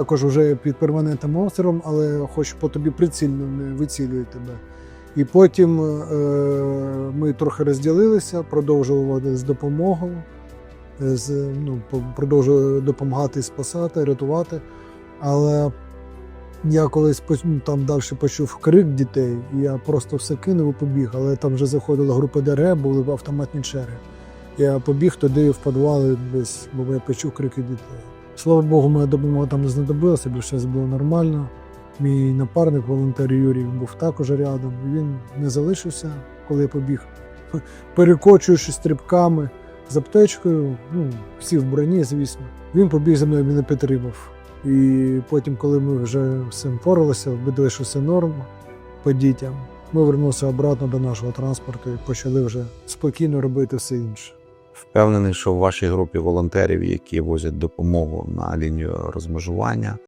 Також вже під перманентним обстрілом, але хоч по тобі прицільно не вицілює тебе. І потім е, ми трохи розділилися, продовжували з допомогою, з, ну, продовжували допомагати спасати, рятувати. Але я колись ну, там далі почув крик дітей, і я просто все кинув і побіг. Але там вже заходила група ДРГ, були автоматні черги. Я побіг туди в підвали десь, бо я почув крики дітей. Слава Богу, моя допомога там не знадобилася, більше все було нормально. Мій напарник, волонтер Юрій, був також рядом. Він не залишився, коли я побіг. Перекочуючи стрибками з аптечкою, ну, всі в броні, звісно. Він побіг за мною, мене підтримав. І потім, коли ми вже цим поралися, видали, що все норм по дітям, ми вернулися обратно до нашого транспорту і почали вже спокійно робити все інше. Впевнений, що в вашій групі волонтерів, які возять допомогу на лінію розмежування,